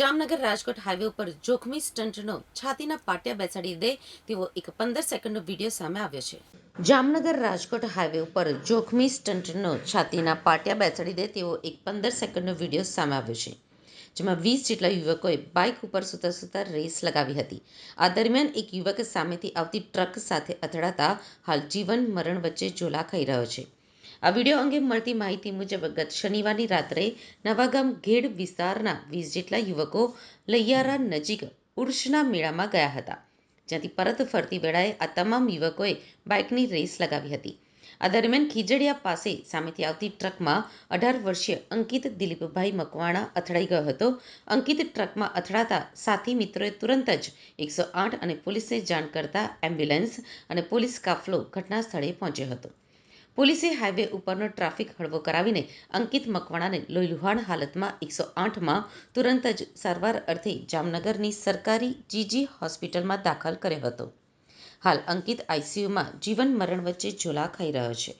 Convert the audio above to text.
Jamnagar Rajkot highway ઉપર જોખમી સ્ટન્ટનો છાતીના પાટિયા બેસાડી દે તેવો એક પંદર સેકન્ડનો વીડિયો સામે આવ્યો છે. જામનગર રાજકોટ હાઈવે ઉપર જોખમી સ્ટન્ટનો છાતીના પાટિયા બેસાડી દે તેવો એક પંદર સેકન્ડનો વીડિયો સામે આવ્યો છે, જેમાં વીસ જેટલા યુવકોએ બાઇક ઉપર સૂતા સૂતા રેસ લગાવી હતી. આ દરમિયાન એક યુવક સામેથી આવતી ટ્રક સાથે અથડાતા હાલ જીવન મરણ વચ્ચે ઝોલા ખાઈ રહ્યો છે. આ વીડિયો અંગે મળતી માહિતી મુજબ ગત શનિવારની રાત્રે નવાગામ ઘેડ વિસ્તારના વીસ જેટલા યુવકો લૈયારા નજીક ઉર્ષના મેળામાં ગયા હતા, જ્યાંથી પરત ફરતી વેળાએ આ તમામ યુવકોએ બાઇકની રેસ લગાવી હતી. આ દરમિયાન ખીજડીયા પાસે સામેથી આવતી ટ્રકમાં અઢાર વર્ષીય અંકિત દિલીપભાઈ મકવાણા અથડાઈ ગયો હતો. અંકિત ટ્રકમાં અથડાતા સાથી મિત્રોએ તુરંત જ એકસો આઠ અને પોલીસને જાણ કરતા એમ્બ્યુલન્સ અને પોલીસ કાફલો ઘટના સ્થળે પહોંચ્યો હતો. પોલીસે હાઈવે ઉપરનો ટ્રાફિક હળવો કરાવીને અંકિત મકવાણાને લોહીલુહાણ હાલતમાં એકસો આઠમાં તુરંત જ સારવાર અર્થે જામનગરની સરકારી જીજી હોસ્પિટલમાં દાખલ કર્યો હતો. હાલ અંકિત આઈસીયુમાં જીવન મરણ વચ્ચે ઝોલા ખાઈ રહ્યો છે.